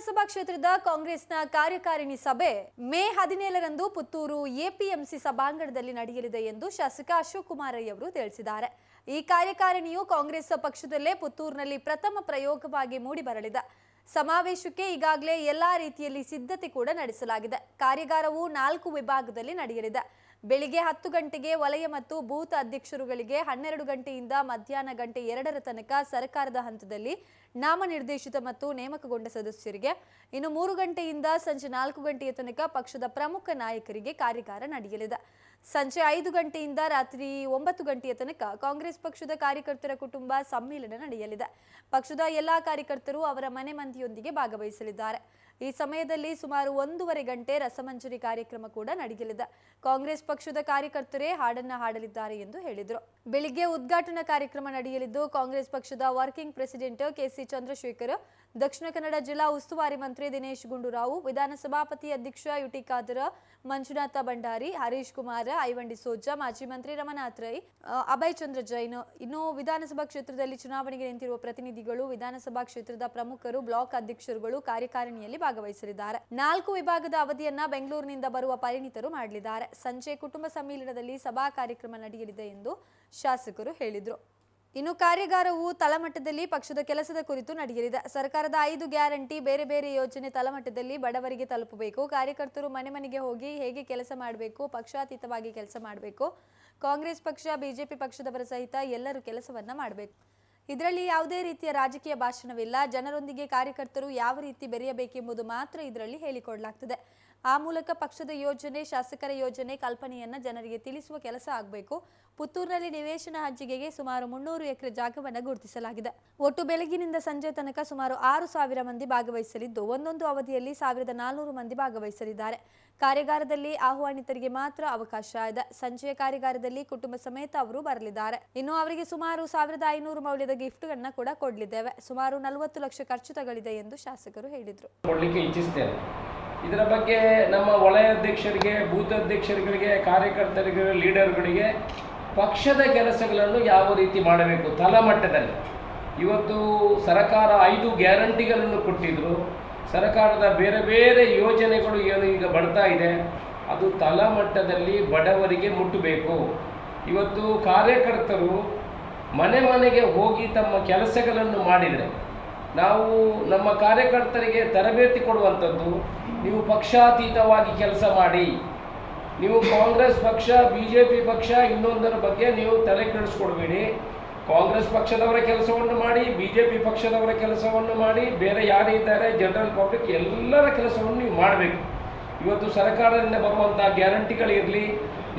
ವಿಧಾನಸಭಾ ಕ್ಷೇತ್ರದ ಕಾಂಗ್ರೆಸ್ನ ಕಾರ್ಯಕಾರಿಣಿ ಸಭೆ ಮೇ ಹದಿನೇಳರಂದು ಪುತ್ತೂರು ಎಪಿಎಂಸಿ ಸಭಾಂಗಣದಲ್ಲಿ ನಡೆಯಲಿದೆ ಎಂದು ಶಾಸಕ ಅಶೋಕ್ ಕುಮಾರಯ್ಯ ಅವರು ತಿಳಿಸಿದ್ದಾರೆ. ಈ ಕಾರ್ಯಕಾರಿಣಿಯು ಕಾಂಗ್ರೆಸ್ ಪಕ್ಷದಲ್ಲೇ ಪುತ್ತೂರಿನಲ್ಲಿ ಪ್ರಥಮ ಪ್ರಯೋಗವಾಗಿ ಮೂಡಿಬರಲಿದೆ. ಸಮಾವೇಶಕ್ಕೆ ಈಗಾಗಲೇ ಎಲ್ಲಾ ರೀತಿಯಲ್ಲಿ ಸಿದ್ಧತೆ ಕೂಡ ನಡೆಸಲಾಗಿದೆ. ಕಾರ್ಯಾಗಾರವು ನಾಲ್ಕು ವಿಭಾಗದಲ್ಲಿ ನಡೆಯಲಿದೆ. ಬೆಳಿಗ್ಗೆ ಹತ್ತು ಗಂಟೆಗೆ ವಲಯ ಮತ್ತು ಬೂತ್ ಅಧ್ಯಕ್ಷರುಗಳಿಗೆ ಹನ್ನೆರಡು ಗಂಟೆಯಿಂದ ಮಧ್ಯಾಹ್ನ ಗಂಟೆ ಎರಡರ ತನಕ ಸರ್ಕಾರದ ಹಂತದಲ್ಲಿ ನಾಮನಿರ್ದೇಶಿತ ಮತ್ತು ನೇಮಕಗೊಂಡ ಸದಸ್ಯರಿಗೆ, ಇನ್ನು ಮೂರು ಗಂಟೆಯಿಂದ ಸಂಜೆ ನಾಲ್ಕು ಗಂಟೆಯ ತನಕ ಪಕ್ಷದ ಪ್ರಮುಖ ನಾಯಕರಿಗೆ ಕಾರ್ಯಾಗಾರ ನಡೆಯಲಿದೆ. ಸಂಜೆ ಐದು ಗಂಟೆಯಿಂದ ರಾತ್ರಿ ಒಂಬತ್ತು ಗಂಟೆಯ ತನಕ ಕಾಂಗ್ರೆಸ್ ಪಕ್ಷದ ಕಾರ್ಯಕರ್ತರ ಕುಟುಂಬ ಸಮ್ಮೇಳನ ನಡೆಯಲಿದೆ. ಪಕ್ಷದ ಎಲ್ಲಾ ಕಾರ್ಯಕರ್ತರು ಅವರ ಮನೆ ಮಂದಿಯೊಂದಿಗೆ ಭಾಗವಹಿಸಲಿದ್ದಾರೆ. ಈ ಸಮಯದಲ್ಲಿ ಸುಮಾರು ಒಂದೂವರೆ ಗಂಟೆ ರಸಮಂಜರಿ ಕಾರ್ಯಕ್ರಮ ಕೂಡ ನಡೆಯಲಿದೆ ಕಾಂಗ್ರೆಸ್ ಪಕ್ಷದ ಕಾರ್ಯಕರ್ತರೇ ಹಾಡನ್ನ ಹಾಡಲಿದ್ದಾರೆ ಎಂದು ಹೇಳಿದರು. ಬೆಳಿಗ್ಗೆ ಉದ್ಘಾಟನಾ ಕಾರ್ಯಕ್ರಮ ನಡೆಯಲಿದ್ದು ಕಾಂಗ್ರೆಸ್ ಪಕ್ಷದ working president KC Chandrashekhar Dakshina Kannada ಜಿಲ್ಲಾ ಉಸ್ತುವಾರಿ ಮಂತ್ರಿ ದಿನೇಶ್ ಗುಂಡೂರಾವ್, ವಿಧಾನಸಭಾಪತಿ ಅಧ್ಯಕ್ಷ U T Khader, Manjunatha Bhandari, Harish Kumar Ivan D Souza, ಮಾಜಿ ಮಂತ್ರಿ ರಮನಾಥ್ ರೈ ಅಭಯ್ ಚಂದ್ರ ಜೈನ್. ಇನ್ನು ವಿಧಾನಸಭಾ ಕ್ಷೇತ್ರದಲ್ಲಿ ಚುನಾವಣೆಗೆ ನಿಂತಿರುವ ಪ್ರತಿನಿಧಿಗಳು, ವಿಧಾನಸಭಾ ಕ್ಷೇತ್ರದ ಪ್ರಮುಖರು, ಬ್ಲಾಕ್ ಅಧ್ಯಕ್ಷರುಗಳು ಕಾರ್ಯಕಾರಿಣಿಯಲ್ಲಿ ಭಾಗವಹಿಸಲಿದ್ದಾರೆ. ನಾಲ್ಕು ವಿಭಾಗದ ಅವಧಿಯನ್ನ ಬೆಂಗಳೂರಿನಿಂದ ಬರುವ ಪರಿಣಿತರು ಮಾಡಲಿದ್ದಾರೆ. ಸಂಜೆ ಕುಟುಂಬ ಸಮ್ಮೇಳನದಲ್ಲಿ ಸಭಾ ಕಾರ್ಯಕ್ರಮ ನಡೆಯಲಿದೆ ಎಂದು ಶಾಸಕರು ಹೇಳಿದರು. ಇನ್ನು ಕಾರ್ಯಾಗಾರವು ತಳಮಟ್ಟದಲ್ಲಿ ಪಕ್ಷದ ಕೆಲಸದ ಕುರಿತು ನಡೆಯಲಿದೆ. ಸರ್ಕಾರದ ಐದು ಗ್ಯಾರಂಟಿ, ಬೇರೆ ಬೇರೆ ಯೋಜನೆ ತಳಮಟ್ಟದಲ್ಲಿ ಬಡವರಿಗೆ ತಲುಪಬೇಕು. ಕಾರ್ಯಕರ್ತರು ಮನೆ ಮನೆಗೆ ಹೋಗಿ ಹೇಗೆ ಕೆಲಸ ಮಾಡಬೇಕು, ಪಕ್ಷಾತೀತವಾಗಿ ಕೆಲಸ ಮಾಡಬೇಕು, ಕಾಂಗ್ರೆಸ್ ಪಕ್ಷ, ಬಿಜೆಪಿ ಪಕ್ಷದವರ ಸಹಿತ ಎಲ್ಲರೂ ಕೆಲಸವನ್ನ ಮಾಡಬೇಕು. ಇದರಲ್ಲಿ ಯಾವುದೇ ರೀತಿಯ ರಾಜಕೀಯ ಭಾಷಣವಿಲ್ಲ. ಜನರೊಂದಿಗೆ ಕಾರ್ಯಕರ್ತರು ಯಾವ ರೀತಿ ಬೆರೆಯಬೇಕೆಂಬುದು ಮಾತ್ರ ಇದರಲ್ಲಿ ಹೇಳಿಕೊಡಲಾಗ್ತದೆ. ಆ ಮೂಲಕ ಪಕ್ಷದ ಯೋಜನೆ, ಶಾಸಕರ ಯೋಜನೆ, ಕಲ್ಪನೆಯನ್ನ ಜನರಿಗೆ ತಿಳಿಸುವ ಕೆಲಸ ಆಗಬೇಕು. ಪುತ್ತೂರಿನಲ್ಲಿ ನಿವೇಶನ ಹಂಚಿಕೆಗೆ ಸುಮಾರು ಮುನ್ನೂರು ಎಕರೆ ಜಾಗವನ್ನು ಗುರುತಿಸಲಾಗಿದೆ. ಒಟ್ಟು ಬೆಳಗಿನಿಂದ ಸಂಜೆ ತನಕ ಸುಮಾರು ಆರು ಸಾವಿರ ಮಂದಿ ಭಾಗವಹಿಸಲಿದ್ದು, ಒಂದೊಂದು ಅವಧಿಯಲ್ಲಿ ಸಾವಿರದ ನಾಲ್ನೂರು ಮಂದಿ ಭಾಗವಹಿಸಲಿದ್ದಾರೆ. ಕಾರ್ಯಾಗಾರದಲ್ಲಿ ಆಹ್ವಾನಿತರಿಗೆ ಮಾತ್ರ ಅವಕಾಶ ಇದೆ. ಸಂಜೆಯ ಕಾರ್ಯಾಗಾರದಲ್ಲಿ ಕುಟುಂಬ ಸಮೇತ ಅವರು ಬರಲಿದ್ದಾರೆ. ಇನ್ನು ಅವರಿಗೆ ಸುಮಾರು ಸಾವಿರದ ಐನೂರು ಮೌಲ್ಯದ ಗಿಫ್ಟ್ಗಳನ್ನ ಕೂಡ ಕೊಡಲಿದ್ದೇವೆ. ಸುಮಾರು ನಲವತ್ತು ಲಕ್ಷ ಖರ್ಚು ತಗಲಿದೆ ಎಂದು ಶಾಸಕರು ಹೇಳಿದರು. ಇದರ ಬಗ್ಗೆ ನಮ್ಮ ವಲಯ ಅಧ್ಯಕ್ಷರಿಗೆ, ಬೂತ್ ಅಧ್ಯಕ್ಷರುಗಳಿಗೆ, ಕಾರ್ಯಕರ್ತರಿಗೆ, ಲೀಡರ್ಗಳಿಗೆ ಪಕ್ಷದ ಕೆಲಸಗಳನ್ನು ಯಾವ ರೀತಿ ಮಾಡಬೇಕು? ತಳಮಟ್ಟದಲ್ಲಿ. ಇವತ್ತು ಸರ್ಕಾರ ಐದು ಗ್ಯಾರಂಟಿಗಳನ್ನು ಕೊಟ್ಟಿದ್ರು. ಸರ್ಕಾರದ ಬೇರೆ ಬೇರೆ ಯೋಜನೆಗಳು ಏನು ಈಗ ಬರ್ತಾ ಇದೆ, ಅದು ತಳಮಟ್ಟದಲ್ಲಿ ಬಡವರಿಗೆ ಮುಟ್ಟಬೇಕು. ಇವತ್ತು ಕಾರ್ಯಕರ್ತರು ಮನೆ ಮನೆಗೆ ಹೋಗಿ ತಮ್ಮ ಕೆಲಸಗಳನ್ನು ಮಾಡಿದರೆ, ನಾವು ನಮ್ಮ ಕಾರ್ಯಕರ್ತರಿಗೆ ತರಬೇತಿ ಕೊಡುವಂಥದ್ದು ನೀವು ಪಕ್ಷಾತೀತವಾಗಿ ಕೆಲಸ ಮಾಡಿ. ನೀವು ಕಾಂಗ್ರೆಸ್ ಪಕ್ಷ ಬಿ ಜೆ ಪಿ ಪಕ್ಷ, ಇನ್ನೊಂದರ ಬಗ್ಗೆ ನೀವು ತಲೆ ಕೆಡಿಸ್ಕೊಡ್ಬೇಡಿ. ಕಾಂಗ್ರೆಸ್ ಪಕ್ಷದವರ ಕೆಲಸವನ್ನು ಮಾಡಿ ಬಿ ಜೆ ಪಿ ಪಕ್ಷದವರ ಕೆಲಸವನ್ನು ಮಾಡಿ, ಬೇರೆ ಯಾರಿದ್ದಾರೆ ಜನರಲ್ ಪಬ್ಲಿಕ್ ಎಲ್ಲರ ಕೆಲಸವನ್ನು ನೀವು ಮಾಡಬೇಕು. ಇವತ್ತು ಸರ್ಕಾರದಿಂದ ಬರುವಂಥ ಗ್ಯಾರಂಟಿಗಳಿರಲಿ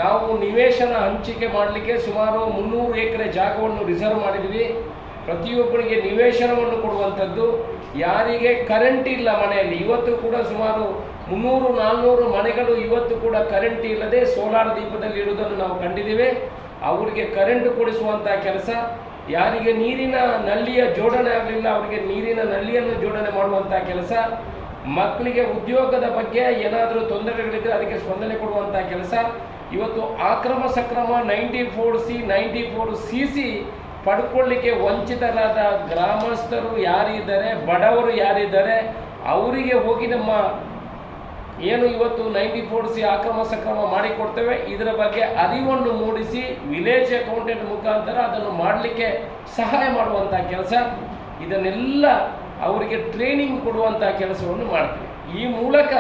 ನಾವು ನಿವೇಶನ ಹಂಚಿಕೆ ಮಾಡಲಿಕ್ಕೆ ಸುಮಾರು ಮುನ್ನೂರು ಎಕರೆ ಜಾಗವನ್ನು ರಿಸರ್ವ್ ಮಾಡಿದ್ವಿ. ಪ್ರತಿಯೊಬ್ಬರಿಗೆ ನಿವೇಶನವನ್ನು ಕೊಡುವಂಥದ್ದು, ಯಾರಿಗೆ ಕರೆಂಟ್ ಇಲ್ಲ ಮನೆಯಲ್ಲಿ, ಇವತ್ತು ಕೂಡ ಸುಮಾರು ಮುನ್ನೂರು, ನಾಲ್ನೂರು ಮನೆಗಳು ಇವತ್ತು ಕೂಡ ಕರೆಂಟ್ ಇಲ್ಲದೆ ಸೋಲಾರ್ ದೀಪದಲ್ಲಿ ಇರುವುದನ್ನು ನಾವು ಕಂಡಿದ್ದೇವೆ. ಅವರಿಗೆ ಕರೆಂಟ್ ಕೊಡಿಸುವಂಥ ಕೆಲಸ, ಯಾರಿಗೆ ನೀರಿನ ನಲ್ಲಿಯ ಜೋಡಣೆ ಆಗಲಿಲ್ಲ, ಅವರಿಗೆ ನೀರಿನ ನಲ್ಲಿಯನ್ನು ಜೋಡಣೆ ಮಾಡುವಂಥ ಕೆಲಸ, ಮಕ್ಕಳಿಗೆ ಉದ್ಯೋಗದ ಬಗ್ಗೆ ಏನಾದರೂ ತೊಂದರೆಗಳಿದ್ದರೆ ಅದಕ್ಕೆ ಸ್ಪಂದನೆ ಕೊಡುವಂಥ ಕೆಲಸ. ಇವತ್ತು ಆಕ್ರಮ ಸಕ್ರಮ ninety four C, ninety four C C ಪಡ್ಕೊಳ್ಳಿಕ್ಕೆ ವಂಚಿತರಾದ ಗ್ರಾಮಸ್ಥರು ಯಾರಿದ್ದಾರೆ, ಬಡವರು ಯಾರಿದ್ದಾರೆ, ಅವರಿಗೆ ಹೋಗಿ ನಮ್ಮ ಏನು ಇವತ್ತು ನೈಂಟಿ ಫೋರ್ ಸಿ ಅಕ್ರಮ ಸಕ್ರಮ ಮಾಡಿಕೊಡ್ತೇವೆ, ಇದರ ಬಗ್ಗೆ ಅರಿವನ್ನು ಮೂಡಿಸಿ ವಿಲೇಜ್ ಅಕೌಂಟೆಂಟ್ ಮುಖಾಂತರ ಅದನ್ನು ಮಾಡಲಿಕ್ಕೆ ಸಹಾಯ ಮಾಡುವಂಥ ಕೆಲಸ, ಇದನ್ನೆಲ್ಲ ಅವರಿಗೆ ಟ್ರೈನಿಂಗ್ ಕೊಡುವಂಥ ಕೆಲಸವನ್ನು ಮಾಡ್ತೀವಿ. ಈ ಮೂಲಕ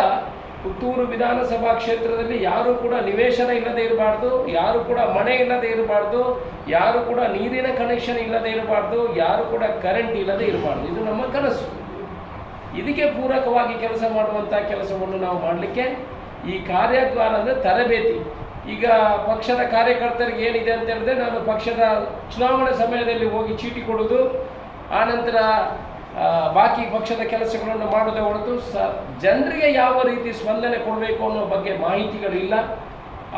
ಪುತ್ತೂರು ವಿಧಾನಸಭಾ ಕ್ಷೇತ್ರದಲ್ಲಿ ಯಾರು ಕೂಡ ನಿವೇಶನ ಇಲ್ಲದೆ ಇರಬಾರ್ದು, ಯಾರು ಕೂಡ ಮನೆ ಇಲ್ಲದೆ ಇರಬಾರ್ದು, ಯಾರು ಕೂಡ ನೀರಿನ ಕನೆಕ್ಷನ್ ಇಲ್ಲದೆ ಇರಬಾರ್ದು, ಯಾರು ಕೂಡ ಕರೆಂಟ್ ಇಲ್ಲದೆ ಇರಬಾರ್ದು. ಇದು ನಮ್ಮ ಕನಸು. ಇದಕ್ಕೆ ಪೂರಕವಾಗಿ ಕೆಲಸ ಮಾಡುವಂಥ ಕೆಲಸವನ್ನು ನಾವು ಮಾಡಲಿಕ್ಕೆ ಈ ಕಾರ್ಯದ್ವಾರ ಅಂದರೆ ತರಬೇತಿ. ಈಗ ಪಕ್ಷದ ಕಾರ್ಯಕರ್ತರಿಗೆ ಏನಿದೆ ಅಂತ ಹೇಳಿದ್ರೆ, ನಾನು ಪಕ್ಷದ ಚುನಾವಣೆ ಸಮಯದಲ್ಲಿ ಹೋಗಿ ಚೀಟಿ ಕೊಡೋದು ಆನಂತರ ಬಾಕಿ ಪಕ್ಷದ ಕೆಲಸಗಳನ್ನು ಮಾಡದೆ ಹೊರತು ಸ, ಜನರಿಗೆ ಯಾವ ರೀತಿ ಸ್ಪಂದನೆ ಕೊಡಬೇಕು ಅನ್ನೋ ಬಗ್ಗೆ ಮಾಹಿತಿಗಳಿಲ್ಲ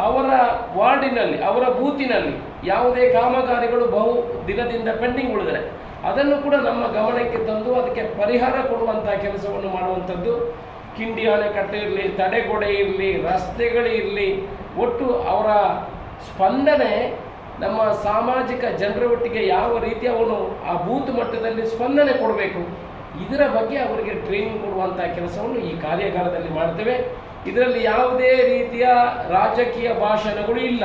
ಅವರ ವಾರ್ಡಿನಲ್ಲಿ, ಅವರ ಬೂತಿನಲ್ಲಿ ಯಾವುದೇ ಕಾಮಗಾರಿಗಳು ಬಹು ದಿನದಿಂದ ಪೆಂಡಿಂಗ್ ಉಳಿದರೆ ಅದನ್ನು ಕೂಡ ನಮ್ಮ ಗಮನಕ್ಕೆ ತಂದು ಅದಕ್ಕೆ ಪರಿಹಾರ ಕೊಡುವಂಥ ಕೆಲಸವನ್ನು ಮಾಡುವಂಥದ್ದು. ಕಿಂಡಿ ಅಣೆಕಟ್ಟೆ ಇರಲಿ, ತಡೆಗೋಡೆ ಇರಲಿ, ರಸ್ತೆಗಳಿರಲಿ, ಒಟ್ಟು ಅವರ ಸ್ಪಂದನೆ ನಮ್ಮ ಸಾಮಾಜಿಕ ಜನರ ಒಟ್ಟಿಗೆ ಯಾವ ರೀತಿ ಅವನು ಆ ಬೂತ್ ಮಟ್ಟದಲ್ಲಿ ಸ್ಪಂದನೆ ಕೊಡಬೇಕು, ಇದರ ಬಗ್ಗೆ ಅವರಿಗೆ ಟ್ರೈನಿಂಗ್ ಕೊಡುವಂಥ ಕೆಲಸವನ್ನು ಈ ಕಾರ್ಯಾಗಾರದಲ್ಲಿ ಮಾಡ್ತೇವೆ. ಇದರಲ್ಲಿ ಯಾವುದೇ ರೀತಿಯ ರಾಜಕೀಯ ಭಾಷಣಗಳು ಇಲ್ಲ.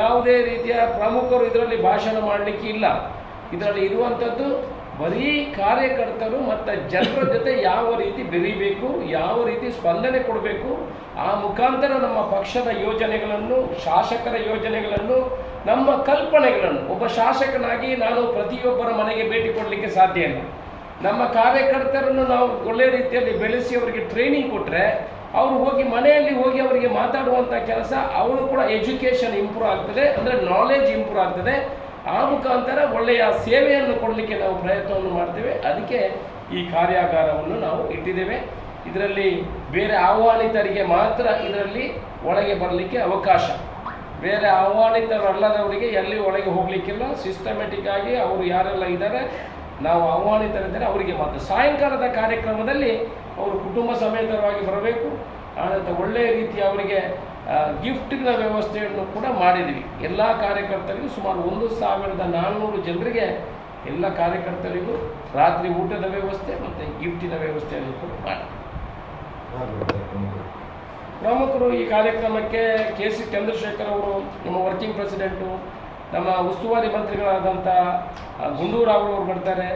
ಯಾವುದೇ ರೀತಿಯ ಪ್ರಮುಖರು ಇದರಲ್ಲಿ ಭಾಷಣ ಮಾಡಲಿಕ್ಕೆ ಇಲ್ಲ. ಇದರಲ್ಲಿ ಇರುವಂಥದ್ದು ಬರೀ ಕಾರ್ಯಕರ್ತರು ಮತ್ತು ಜನರ ಜೊತೆ ಯಾವ ರೀತಿ ಬೆರೀಬೇಕು, ಯಾವ ರೀತಿ ಸ್ಪಂದನೆ ಕೊಡಬೇಕು ಆ ಮುಖಾಂತರ ನಮ್ಮ ಪಕ್ಷದ ಯೋಜನೆಗಳನ್ನು, ಶಾಸಕರ ಯೋಜನೆಗಳನ್ನು, ನಮ್ಮ ಕಲ್ಪನೆಗಳನ್ನು, ಒಬ್ಬ ಶಾಸಕನಾಗಿ ನಾನು ಪ್ರತಿಯೊಬ್ಬರ ಮನೆಗೆ ಭೇಟಿ ಕೊಡಲಿಕ್ಕೆ ಸಾಧ್ಯ ಇಲ್ಲ. ನಮ್ಮ ಕಾರ್ಯಕರ್ತರನ್ನು ನಾವು ಒಳ್ಳೆ ರೀತಿಯಲ್ಲಿ ಬೆಳೆಸಿ ಅವರಿಗೆ ಟ್ರೈನಿಂಗ್ ಕೊಟ್ಟರೆ ಅವರು ಹೋಗಿ ಮನೆಯಲ್ಲಿ ಹೋಗಿ ಅವರಿಗೆ ಮಾತಾಡುವಂಥ ಕೆಲಸ ಅವರು ಕೂಡ ಎಜುಕೇಷನ್ ಇಂಪ್ರೂವ್ ಆಗ್ತದೆ, ಅಂದರೆ ನಾಲೆಜ್ ಇಂಪ್ರೂವ್ ಆಗ್ತದೆ. ಆ ಮುಖಾಂತರ ಒಳ್ಳೆಯ ಸೇವೆಯನ್ನು ಕೊಡಲಿಕ್ಕೆ ನಾವು ಪ್ರಯತ್ನವನ್ನು ಮಾಡ್ತೇವೆ. ಅದಕ್ಕೆ ಈ ಕಾರ್ಯಾಗಾರವನ್ನು ನಾವು ಇಟ್ಟಿದ್ದೇವೆ. ಇದರಲ್ಲಿ ಬೇರೆ ಆಹ್ವಾನಿತರಿಗೆ ಮಾತ್ರ ಇದರಲ್ಲಿ ಒಳಗೆ ಬರಲಿಕ್ಕೆ ಅವಕಾಶ. ಬೇರೆ ಆಹ್ವಾನಿತರಲ್ಲದವರಿಗೆ ಎಲ್ಲಿ ಒಳಗೆ ಹೋಗಲಿಕ್ಕಿಲ್ಲ. ಸಿಸ್ಟಮೆಟಿಕ್ ಆಗಿ ಅವರು ಯಾರೆಲ್ಲ ಇದ್ದಾರೆ ನಾವು ಆಹ್ವಾನಿತರಿದ್ದಾರೆ, ಅವರಿಗೆ ಮಾತ್ರ. ಸಾಯಂಕಾಲದ ಕಾರ್ಯಕ್ರಮದಲ್ಲಿ ಅವರು ಕುಟುಂಬ ಸಮೇತರವಾಗಿ ಬರಬೇಕು. ಆನಂತರ ಒಳ್ಳೆಯ ರೀತಿಯ ಅವರಿಗೆ ಗಿಫ್ಟ್ಗಳ ವ್ಯವಸ್ಥೆಯನ್ನು ಕೂಡ ಮಾಡಿದ್ವಿ. ಎಲ್ಲ ಕಾರ್ಯಕರ್ತರಿಗೂ ಸುಮಾರು ಒಂದು ಸಾವಿರದ ನಾನ್ನೂರು ಜನರಿಗೆ ಎಲ್ಲ ಕಾರ್ಯಕರ್ತರಿಗೂ ರಾತ್ರಿ ಊಟದ ವ್ಯವಸ್ಥೆ ಮತ್ತು ಗಿಫ್ಟಿನ ವ್ಯವಸ್ಥೆಯನ್ನು ಕೂಡ ಮಾಡಿ ಪ್ರಮುಖರು ಈ ಕಾರ್ಯಕ್ರಮಕ್ಕೆ ಕೆ ಸಿ ಚಂದ್ರಶೇಖರ್ ಅವರು, ನಮ್ಮ ವರ್ಕಿಂಗ್ ಪ್ರೆಸಿಡೆಂಟು, ನಮ್ಮ ಉಸ್ತುವಾರಿ ಮಂತ್ರಿಗಳಾದಂಥ ಗುಂಡೂರಾವ್ ಅವರು ಬರ್ತಾರೆ.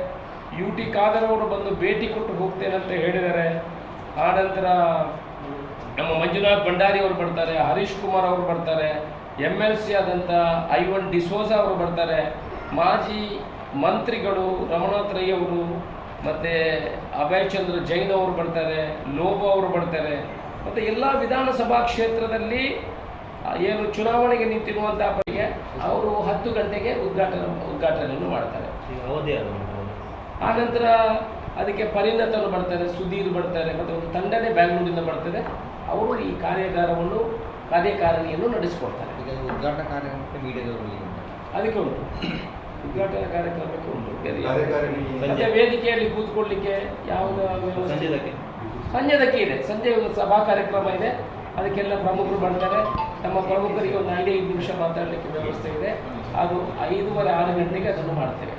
ಯು ಟಿ ಖಾದರ್ ಅವರು ಬಂದು ಭೇಟಿ ಕೊಟ್ಟು ಹೋಗ್ತೇನೆ ಅಂತ ಹೇಳಿದ್ದಾರೆ. ಆನಂತರ ನಮ್ಮ ಮಂಜುನಾಥ್ ಭಂಡಾರಿ ಅವರು ಬರ್ತಾರೆ, ಹರೀಶ್ ಕುಮಾರ್ ಅವರು ಬರ್ತಾರೆ ಎಂ ಎಲ್ ಸಿ ಆದಂಥ ಐವನ್ ಡಿಸೋಜಾ ಅವರು ಬರ್ತಾರೆ. ಮಾಜಿ ಮಂತ್ರಿಗಳು ರಮಣಾಥ್ ರೈ ಅವರು ಮತ್ತು ಅಭಯ್ ಚಂದ್ರ ಜೈನ್ ಅವರು ಬರ್ತಾರೆ ಲೋಬೋ ಅವರು ಬರ್ತಾರೆ. ಮತ್ತು ಎಲ್ಲ ವಿಧಾನಸಭಾ ಕ್ಷೇತ್ರದಲ್ಲಿ ಏನು ಚುನಾವಣೆಗೆ ನಿಂತಿರುವಂಥ ಬಗ್ಗೆ ಅವರು ಹತ್ತು ಗಂಟೆಗೆ ಉದ್ಘಾಟನೆ ಉದ್ಘಾಟನೆಯನ್ನು ಮಾಡ್ತಾರೆ. ಆನಂತರ ಅದಕ್ಕೆ ಪರಿಣತರು ಬರ್ತಾರೆ ಸುಧೀರ್ ಬರ್ತಾರೆ ಮತ್ತು ಒಂದು ತಂಡನೇ ಬ್ಯಾಂಗ್ಳೂರಿಂದ ಬರ್ತದೆ. ಅವರು ಈ ಕಾರ್ಯಾಗಾರವನ್ನು ಕಾರ್ಯಕಾರಿಣಿಯನ್ನು ನಡೆಸಿಕೊಡ್ತಾರೆ. ಈಗ ಉದ್ಘಾಟನಾ ಕಾರ್ಯಕ್ರಮಕ್ಕೆ ಮೀಡಿಯಾದವರು ಅದಕ್ಕೆ ಉಂಟು. ಉದ್ಘಾಟನಾ ಕಾರ್ಯಕ್ರಮಕ್ಕೆ ಉಂಟು ಸಂಜೆ ವೇದಿಕೆಯಲ್ಲಿ ಕೂತ್ಕೊಳ್ಳಿಕ್ಕೆ ಯಾವುದು ಸಂಜೆದಕ್ಕೆ. ಸಂಜೆದಕ್ಕೆ. ಇದೆ. ಸಂಜೆ ಒಂದು ಸಭಾ ಕಾರ್ಯಕ್ರಮ ಇದೆ. ಅದಕ್ಕೆಲ್ಲ ಪ್ರಮುಖರು ಬರ್ತಾರೆ. ನಮ್ಮ ಪ್ರಮುಖರಿಗೆ ಒಂದು ಐದೈದು ನಿಮಿಷ ಮಾತಾಡಲಿಕ್ಕೆ ವ್ಯವಸ್ಥೆ ಇದೆ. ಅದು ಐದೂವರೆ ಆರು ಗಂಟೆಗೆ ಅದನ್ನು ಮಾಡ್ತೇವೆ.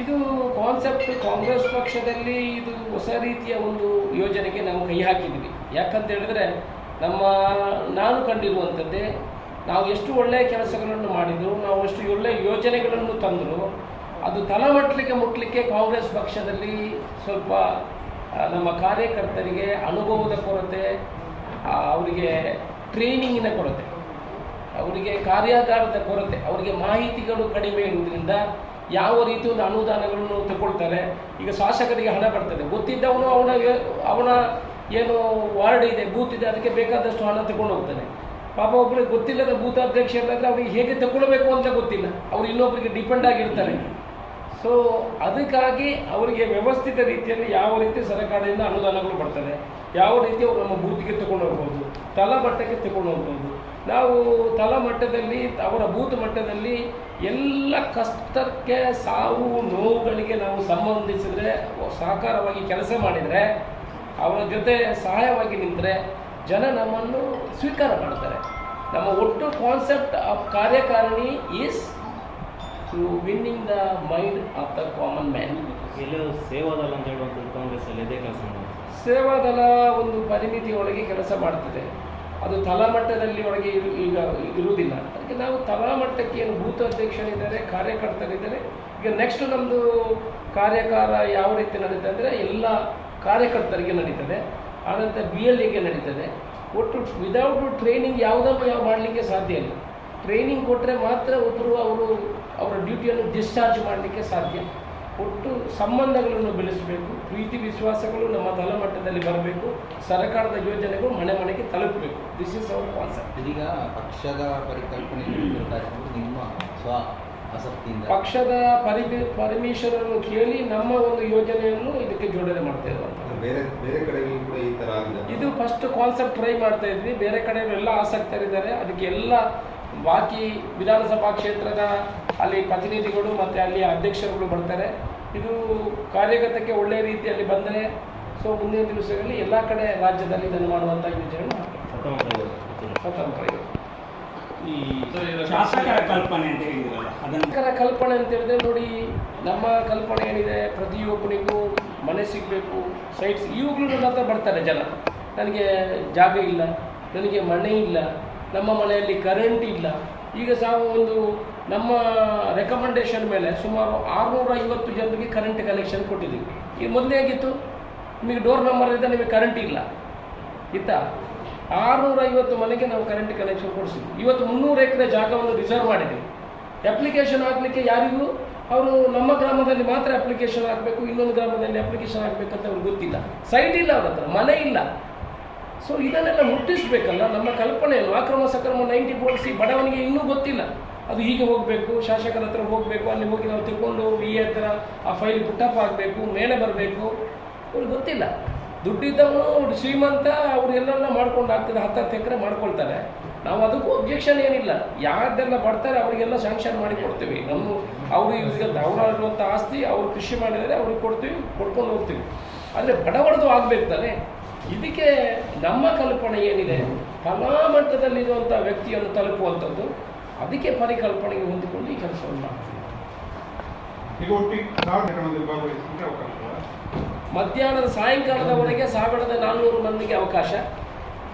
ಇದು ಕಾನ್ಸೆಪ್ಟ್ ಕಾಂಗ್ರೆಸ್ ಪಕ್ಷದಲ್ಲಿ ಇದು ಹೊಸ ರೀತಿಯ ಒಂದು ಯೋಜನೆಗೆ ನಾವು ಕೈ ಹಾಕಿದ್ವಿ ಯಾಕಂತ ಹೇಳಿದ್ರೆ ನಮ್ಮ ನಾನು ಕಂಡಿರುವಂಥದ್ದೇ ನಾವು ಎಷ್ಟು ಒಳ್ಳೆಯ ಕೆಲಸಗಳನ್ನು ಮಾಡಿದ್ರು, ನಾವು ಎಷ್ಟು ಒಳ್ಳೆಯ ಯೋಜನೆಗಳನ್ನು ತಂದರು, ಅದು ತಲೆಮಟ್ಟಲಿಕ್ಕೆ ಮುಟ್ಟಲಿಕ್ಕೆ ಕಾಂಗ್ರೆಸ್ ಪಕ್ಷದಲ್ಲಿ ಸ್ವಲ್ಪ ನಮ್ಮ ಕಾರ್ಯಕರ್ತರಿಗೆ ಅನುಭವದ ಕೊರತೆ ಅವರಿಗೆ ಟ್ರೈನಿಂಗಿನ ಕೊರತೆ, ಅವರಿಗೆ ಕಾರ್ಯಾಗಾರದ ಕೊರತೆ, ಅವರಿಗೆ ಮಾಹಿತಿಗಳು ಕಡಿಮೆ ಇರುವುದರಿಂದ ಯಾವ ರೀತಿ ಒಂದು ಅನುದಾನಗಳನ್ನು ತಗೊಳ್ತಾರೆ, ಈಗ ಶಾಸಕರಿಗೆ ಹಣ ಬರ್ತದೆ, ಗೊತ್ತಿದ್ದವನು ಅವನ ಅವನ ಏನು ವಾರ್ಡ್ ಇದೆ, ಬೂತ್ ಇದೆ, ಅದಕ್ಕೆ ಬೇಕಾದಷ್ಟು ಹಣ ತಗೊಂಡು ಹೋಗ್ತಾನೆ ಪಾಪ ಒಬ್ಬರಿಗೆ ಗೊತ್ತಿಲ್ಲದ ಇಲ್ಲದ್ರೆ ಅವರಿಗೆ ಹೇಗೆ ತಗೊಳ್ಬೇಕು ಅಂತ ಗೊತ್ತಿಲ್ಲ. ಅವ್ರು ಇನ್ನೊಬ್ಬರಿಗೆ ಡಿಪೆಂಡ್ ಆಗಿರ್ತಾರೆ. ಸೊ ಅದಕ್ಕಾಗಿ ಅವರಿಗೆ ವ್ಯವಸ್ಥಿತ ರೀತಿಯಲ್ಲಿ ಯಾವ ರೀತಿ ಸರ್ಕಾರದಿಂದ ಅನುದಾನಗಳು ಬರ್ತದೆ, ಯಾವ ರೀತಿ ಅವರು ನಮ್ಮ ಭೂತಿಗೆ ತಗೊಂಡು ಹೋಗ್ಬೋದು ತಳಮಟ್ಟಕ್ಕೆ ತಗೊಂಡು ಹೋಗ್ಬೋದು. ನಾವು ತಲಮಟ್ಟದಲ್ಲಿ ಅವರ ಬೂತ್ ಮಟ್ಟದಲ್ಲಿ ಎಲ್ಲ ಕಷ್ಟಕ್ಕೆ ಸಾವು ನೋವುಗಳಿಗೆ ನಾವು ಸಂಬಂಧಿಸಿದರೆ, ಸಹಕಾರವಾಗಿ ಕೆಲಸ ಮಾಡಿದರೆ, ಅವರ ಜೊತೆ ಸಹಾಯವಾಗಿ ನಿಂತರೆ ಜನ ನಮ್ಮನ್ನು ಸ್ವೀಕಾರ ಮಾಡ್ತಾರೆ. ನಮ್ಮ ಒಟ್ಟು ಕಾನ್ಸೆಪ್ಟ್ ಆಫ್ ಕಾರ್ಯಕಾರಿಣಿ is to winning the mind of the common man Seva Seva Dal ಅಂತ ಹೇಳುವಂಥದ್ದು ಕಾಂಗ್ರೆಸ್ ಅಲ್ಲಿ ಇದೇ ಕೆಲಸ ಸೇವಾದಲ ಸೇವಾದಳ ಒಂದು ಪರಿಮಿತಿಯೊಳಗೆ ಕೆಲಸ ಮಾಡ್ತದೆ. ಅದು ತಲಾಮಟ್ಟದಲ್ಲಿ ಒಳಗೆ ಇರು ಈಗ ಇರುವುದಿಲ್ಲ. ಅದಕ್ಕೆ ನಾವು ತಲಾಮಟ್ಟಕ್ಕೆ ಏನು ಭೂತ ಅಧ್ಯಕ್ಷರಿದ್ದಾರೆ ಕಾರ್ಯಕರ್ತರಿದ್ದಾರೆ. ಈಗ ನೆಕ್ಸ್ಟ್ ನಮ್ಮದು ಕಾರ್ಯಕಾರ ಯಾವ ರೀತಿ ನಡೀತದೆ ಅಂದರೆ ಎಲ್ಲ ಕಾರ್ಯಕರ್ತರಿಗೆ ನಡೀತದೆ. ಆನಂತರ ಬಿ ಎಲ್ ಎಗೆ ನಡೀತದೆ. ಒಟ್ಟು ವಿದೌಟ್ ಟ್ರೈನಿಂಗ್ ಯಾವುದನ್ನು ಯಾವ ಮಾಡಲಿಕ್ಕೆ ಸಾಧ್ಯ ಇಲ್ಲ. ಟ್ರೈನಿಂಗ್ ಕೊಟ್ಟರೆ ಮಾತ್ರ ಒಬ್ಬರು ಅವರು ಅವರ ಡ್ಯೂಟಿಯನ್ನು ಡಿಸ್ಚಾರ್ಜ್ ಮಾಡಲಿಕ್ಕೆ ಸಾಧ್ಯ ಒಟ್ಟು ಸಂಬಂಧಗಳನ್ನು ಬೆಳೆಸಬೇಕು ಪ್ರೀತಿ ವಿಶ್ವಾಸಗಳು ನಮ್ಮ ತಲೆಮಟ್ಟದಲ್ಲಿ ಬರಬೇಕು ಸರ್ಕಾರದ ಯೋಜನೆಗಳು ಮನೆ ಮನೆಗೆ ತಲುಪಬೇಕು. ದಿಸ್ ಇಸ್ ಅವರ್ ಕಾನ್ಸೆಪ್ಟ್ ಇದೀಗ ಪಕ್ಷದ ಪರಿಕಲ್ಪನೆ ನಿಮ್ಮ ಸ್ವ ಆಸಕ್ತಿಯಿಂದ. ಪಕ್ಷದ ಪರಿ ಪರಮೇಶ್ವರನ್ನು ಕೇಳಿ ನಮ್ಮ ಒಂದು ಯೋಜನೆಯನ್ನು ಇದಕ್ಕೆ ಜೋಡಣೆ ಮಾಡ್ತಾ ಇರುವಂಥದ್ದು. ಬೇರೆ ಬೇರೆ ಕಡೆಗೂ ಕೂಡ ಈ ತರ ಆಗಿದೆ. ಇದು ಫಸ್ಟ್ ಕಾನ್ಸೆಪ್ಟ್ ಟ್ರೈ ಮಾಡ್ತಾ ಇದ್ವಿ. ಬೇರೆ ಕಡೆ ಎಲ್ಲ ಆಸಕ್ತರಿದ್ದಾರೆ. ಅದಕ್ಕೆ ಎಲ್ಲ ಬಾಕಿ ವಿಧಾನಸಭಾ ಕ್ಷೇತ್ರದ ಅಲ್ಲಿ ಪ್ರತಿನಿಧಿಗಳು ಮತ್ತು ಅಲ್ಲಿ ಅಧ್ಯಕ್ಷರುಗಳು ಬರ್ತಾರೆ. ಇದು ಕಾರ್ಯಗತಕ್ಕೆ ಒಳ್ಳೆಯ ರೀತಿಯಲ್ಲಿ ಬಂದರೆ ಸೊ ಮುಂದಿನ ದಿವಸಗಳಲ್ಲಿ ಎಲ್ಲ ಕಡೆ ರಾಜ್ಯದಲ್ಲಿ ಇದನ್ನು ಮಾಡುವಂಥ ಯೋಜನೆಯನ್ನು ಪುತ್ತೂರು. ಈ ಶಾಸಕರ ಕಲ್ಪನೆ ಅಂತ ಹೇಳಿದ್ರಲ್ಲ ಅದನ್ನು ಕಲ್ಪನೆ ಅಂತ ಹೇಳಿದ್ರೆ ನೋಡಿ ನಮ್ಮ ಕಲ್ಪನೆ ಏನಿದೆ ಪ್ರತಿಯೊಬ್ಬನಿಗೂ ಮನೆ ಸಿಗಬೇಕು ಸೈಟ್ಸ್ ಇವಾಗಲೂ ನನ್ನ ಹತ್ರ ಬರ್ತಾರೆ ಜನ. ನನಗೆ ಜಾಗ ಇಲ್ಲ, ನನಗೆ ಮನೆ ಇಲ್ಲ, ನಮ್ಮ ಮನೆಯಲ್ಲಿ ಕರೆಂಟ್ ಇಲ್ಲ. ಈಗ ಸಹ ಒಂದು ನಮ್ಮ ರೆಕಮೆಂಡೇಷನ್ ಮೇಲೆ ಸುಮಾರು ಆರುನೂರ ಐವತ್ತು ಜನರಿಗೆ ಕರೆಂಟ್ ಕನೆಕ್ಷನ್ ಕೊಟ್ಟಿದ್ದೀವಿ. ಈಗ ಮೊದಲೇ ಆಗಿತ್ತು. ನಿಮಗೆ ಡೋರ್ ನಂಬರ್ ಇದೆ ನಿಮಗೆ ಕರೆಂಟ್ ಇಲ್ಲ. ಇತ್ತಾ? ಆರುನೂರ ಐವತ್ತು ಮನೆಗೆ ನಾವು ಕರೆಂಟ್ ಕನೆಕ್ಷನ್ ಕೊಡಿಸಿದ್ವಿ. ಇವತ್ತು ಮುನ್ನೂರು ಎಕರೆ ಜಾಗವನ್ನು ರಿಸರ್ವ್ ಮಾಡಿದ್ವಿ ಅಪ್ಲಿಕೇಶನ್ ಹಾಕಲಿಕ್ಕೆ ಯಾರಿಗೂ ಅವರು ನಮ್ಮ ಗ್ರಾಮದಲ್ಲಿ ಮಾತ್ರ ಅಪ್ಲಿಕೇಶನ್ ಹಾಕಬೇಕು, ಇನ್ನೊಂದು ಗ್ರಾಮದಲ್ಲಿ ಅಪ್ಲಿಕೇಶನ್ ಹಾಕಬೇಕಂತ ಅವ್ರಿಗೆ ಗೊತ್ತಿಲ್ಲ. ಸೈಟ್ ಇಲ್ಲ ಅವ್ರ ಹತ್ರ, ಮನೆ ಇಲ್ಲ. ಸೊ ಇದನ್ನೆಲ್ಲ ಮುಟ್ಟಿಸ್ಬೇಕಲ್ಲ, ನಮ್ಮ ಕಲ್ಪನೆಯನ್ನು ಅಕ್ರಮ ಸಕ್ರಮ ನೈಂಟಿ ಬೋಲ್ಸಿ ಬಡವನಿಗೆ ಇನ್ನೂ ಗೊತ್ತಿಲ್ಲ. ಅದು ಹೀಗೆ ಹೋಗಬೇಕು, ಶಾಸಕರ ಹತ್ರ ಹೋಗಬೇಕು, ಅಲ್ಲಿ ಹೋಗಿ ನಾವು ತಗೊಂಡು ಈ ಹತ್ರ ಆ ಫೈಲ್ ಪುಟ್ಟಪ್ಪ ಆಗಬೇಕು ಮೇಲೆ ಬರಬೇಕು. ಅವ್ರಿಗೆ ಗೊತ್ತಿಲ್ಲ. ದುಡ್ಡಿದ್ದವನು ಶ್ರೀಮಂತ, ಅವ್ರು ಎಲ್ಲೆಲ್ಲ ಮಾಡ್ಕೊಂಡು ಆಗ್ತದೆ ಹತ್ತು ಹತ್ತು ಎಕರೆ ಮಾಡ್ಕೊಳ್ತಾರೆ. ನಾವು ಅದಕ್ಕೂ ಅಬ್ಜೆಕ್ಷನ್ ಏನಿಲ್ಲ. ಯಾರ್ದೆಲ್ಲ ಬರ್ತಾರೆ ಅವರಿಗೆಲ್ಲ ಸ್ಯಾಂಕ್ಷನ್ ಮಾಡಿ ಕೊಡ್ತೀವಿ. ನಮ್ಮ ಅವರು ಈಗ ಅವರಿರುವಂಥ ಆಸ್ತಿ ಅವರು ಕೃಷಿ ಮಾಡಿದರೆ ಅವ್ರಿಗೆ ಕೊಡ್ತೀವಿ ಕೊಡ್ಕೊಂಡು ಹೋಗ್ತೀವಿ. ಆದರೆ ಬಡವರದು ಆಗಬೇಕು ತಾನೆ? ಇದಕ್ಕೆ ನಮ್ಮ ಕಲ್ಪನೆ ಏನಿದೆ? ಕಲಾಮಟ್ಟದಲ್ಲಿರುವಂಥ ವ್ಯಕ್ತಿಯನ್ನು ತಲುಪುವಂಥದ್ದು ಅದಕ್ಕೆ ಪರಿಕಲ್ಪನೆಗೆ ಹೊಂದಿಕೊಂಡು ಈ ಕೆಲಸವನ್ನು ಮಾಡ್ತೀವಿ. ಮಧ್ಯಾಹ್ನದ ಸಾಯಂಕಾಲದವರೆಗೆ ಸಾವಿರದ ನಾನ್ನೂರು ಮಂದಿಗೆ ಅವಕಾಶ.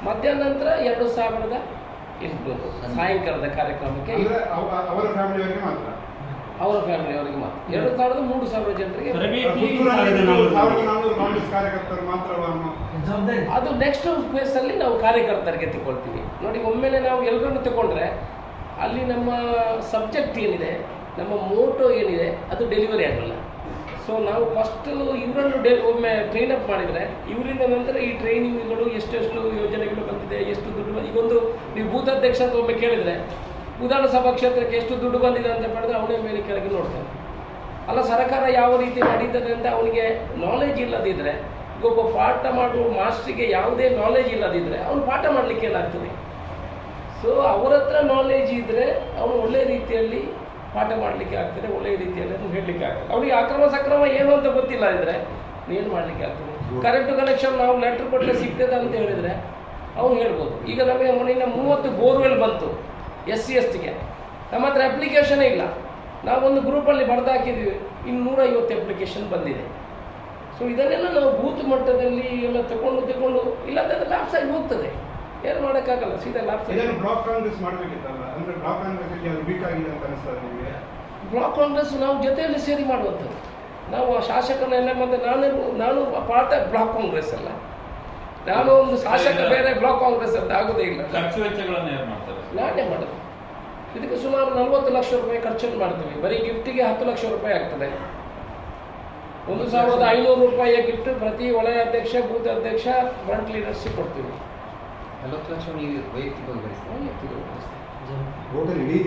ಮಧ್ಯಾಹ್ನ ನಂತರ ಎರಡು ಸಾವಿರದ ಎಷ್ಟು ಸಾಯಂಕಾಲದ ಕಾರ್ಯಕ್ರಮಕ್ಕೆ ಅವರ ಫ್ಯಾಮಿಲಿಯವರಿಗೆ ಮಾತ್ರ. ಅವರ ಫ್ಯಾಮಿಲಿಯವರಿಗೆ ಮಾತ್ರ. ಎರಡು ಸಾವಿರದ ಮೂರು ಸಾವಿರ ಜನರಿಗೆ ಕಾರ್ಯಕರ್ತರು ಮಾತ್ರವನ್ನು ಅದು ನೆಕ್ಸ್ಟ್ ಫೇಸಲ್ಲಿ ನಾವು ಕಾರ್ಯಕರ್ತರಿಗೆ ತಗೊಳ್ತೀವಿ. ನೋಡಿ ಒಮ್ಮೆಲೆ ನಾವು ಎಲ್ಲರನ್ನು ತಗೊಂಡ್ರೆ ಅಲ್ಲಿ ನಮ್ಮ ಸಬ್ಜೆಕ್ಟ್ ಏನಿದೆ ನಮ್ಮ ಮೋಟೋ ಏನಿದೆ ಅದು ಡೆಲಿವರಿ ಆಗಲ್ಲ. ಸೊ ನಾವು ಫಸ್ಟ್ ಇವರನ್ನು ಡೆ ಒಮ್ಮೆ ಟ್ರೈನ್ ಅಪ್ ಮಾಡಿದರೆ, ಇವರಿಂದ ನಂತರ ಈ ಟ್ರೈನಿಂಗ್ಗಳು ಎಷ್ಟೆಷ್ಟು ಯೋಜನೆಗಳು ಬಂದಿದೆ, ಎಷ್ಟು ದುಡ್ಡು ಬಂದಿದೆ ಈಗೊಂದು ನೀವು ಭೂತ ಅಧ್ಯಕ್ಷ ಅಂತ ಒಮ್ಮೆ ಕೇಳಿದರೆ, ವಿಧಾನಸಭಾ ಕ್ಷೇತ್ರಕ್ಕೆ ಎಷ್ಟು ದುಡ್ಡು ಬಂದಿದೆ ಅಂತ ಪಡೆದ್ರೆ ಅವನೇ ಮೇಲೆ ಕೆಳಗೆ ನೋಡ್ತಾನೆ ಅಲ್ಲ, ಸರ್ಕಾರ ಯಾವ ರೀತಿ ನಡೀತದೆ ಅಂತ ಅವನಿಗೆ ನಾಲೆಜ್ ಇಲ್ಲದಿದ್ದರೆ ಒಬ್ಬ ಪಾಠ ಮಾಡುವ ಮಾಸ್ಟ್ರಿಗೆ ಯಾವುದೇ ನಾಲೆಜ್ ಇಲ್ಲದಿದ್ದರೆ ಅವನು ಪಾಠ ಮಾಡಲಿಕ್ಕೆ ಏನಾಗ್ತದೆ? ಸೊ ಅವರ ಹತ್ರ ನಾಲೆಜ್ ಇದ್ದರೆ ಅವನು ಒಳ್ಳೆ ರೀತಿಯಲ್ಲಿ ಪಾಠ ಮಾಡಲಿಕ್ಕೆ ಆಗ್ತದೆ ಒಳ್ಳೆಯ ರೀತಿಯಲ್ಲಿ ಅದನ್ನು ಹೇಳಲಿಕ್ಕೆ ಆಗ್ತದೆ. ಅವನಿಗೆ ಅಕ್ರಮ ಸಕ್ರಮ ಏನು ಅಂತ ಗೊತ್ತಿಲ್ಲ ಇದ್ರೆ ಏನು ಮಾಡಲಿಕ್ಕೆ ಆಗ್ತದೆ? ಕರೆಂಟ್ ಕನೆಕ್ಷನ್ ನಾವು ಲೆಟ್ರ್ ಕೊಟ್ಟರೆ ಸಿಗ್ತದೆ ಅಂತ ಹೇಳಿದರೆ ಅವನು ಹೇಳ್ಬೋದು. ಈಗ ನಮಗೆ ಮನೆಯಿಂದ ಮೂವತ್ತು ಬೋರ್ವೆಲ್ ಬಂತು ಎಸ್ ಸಿ ಎಸ್ ಟಿಗೆ ನಮ್ಮ ಹತ್ರ ಅಪ್ಲಿಕೇಶನೇ ಇಲ್ಲ. ನಾವೊಂದು ಗ್ರೂಪಲ್ಲಿ ಬರೆದಾಕಿದ್ದೀವಿ ಇನ್ನು ನೂರೈವತ್ತು ಅಪ್ಲಿಕೇಶನ್ ಬಂದಿದೆ. ಸೊ ಇದನ್ನೆಲ್ಲ ನಾವು ಬೂತ್ ಮಟ್ಟದಲ್ಲಿ ಎಲ್ಲ ತಗೊಂಡು ತಗೊಂಡು, ಇಲ್ಲಾಂದರೆ ಲ್ಯಾಪ್ಸ್ ಆಗಿ ಹೋಗ್ತದೆ. ಏನು ಮಾಡೋಕ್ಕಾಗಲ್ಲ ಸೀದಾ ಲ್ಯಾಬ್ಸ್ ಇದನ್ನು ಬ್ಲಾಕ್ ಕಾಂಗ್ರೆಸ್ ಮಾಡಬೇಕಿತ್ತಲ್ಲ ಅಂದರೆ ಬ್ಲಾಕ್ ಕಾಂಗ್ರೆಸ್ ಅಲ್ಲಿ ಅದು ವೀಕ್ ಆಗಿದೆ ಅಂತ ಅನಿಸ್ತದೆ ನಿಮಗೆ? ಬ್ಲಾಕ್ ಕಾಂಗ್ರೆಸ್ ನಾವು ಜೊತೆಯಲ್ಲಿ ಸೇರಿ ಮಾಡುವಂಥದ್ದು. ನಾವು ಆ ಶಾಸಕನೆಲ್ಲ ಮತ್ತು ನಾನು ನಾನು ಪಾರ್ಟ್ ಬ್ಲಾಕ್ ಕಾಂಗ್ರೆಸ್ ಅಲ್ಲ. ನಾನು ಒಂದು ಶಾಸಕ ಬೇರೆ ಬ್ಲಾಕ್ ಕಾಂಗ್ರೆಸ್ ಅಂತ ಆಗೋದೇ ಇಲ್ಲ. ಖರ್ಚು ವೆಚ್ಚಗಳನ್ನು ಯಾರು ಮಾಡ್ತಾರೆ? ನಾನೇ ಮಾಡೋದು. ಇದಕ್ಕೆ ಸುಮಾರು ನಲವತ್ತು ಲಕ್ಷ ರೂಪಾಯಿ ಖರ್ಚನ್ನು ಮಾಡ್ತೀವಿ. ಬರೀ ಗಿಫ್ಟಿಗೆ ಹತ್ತು ಲಕ್ಷ ರೂಪಾಯಿ ಆಗ್ತದೆ. ಒಂದು ಸಾವಿರದ ಐನೂರು ರೂಪಾಯಿಯ ಗಿಫ್ಟ್ ಪ್ರತಿ ವಲಯ ಅಧ್ಯಕ್ಷ ಬೂತ್ ಅಧ್ಯಕ್ಷ ಫ್ರಂಟ್ ಲೀಡರ್ಸಿಗೆ ಕೊಡ್ತೀವಿ. ನಲವತ್ತು ಲಕ್ಷ ನೀವು ವೈಯಕ್ತಿಕವಾಗಿ ಭರಿಸ್ತೀರಾ ಹೋಟೆಲ್ ಇಡೀ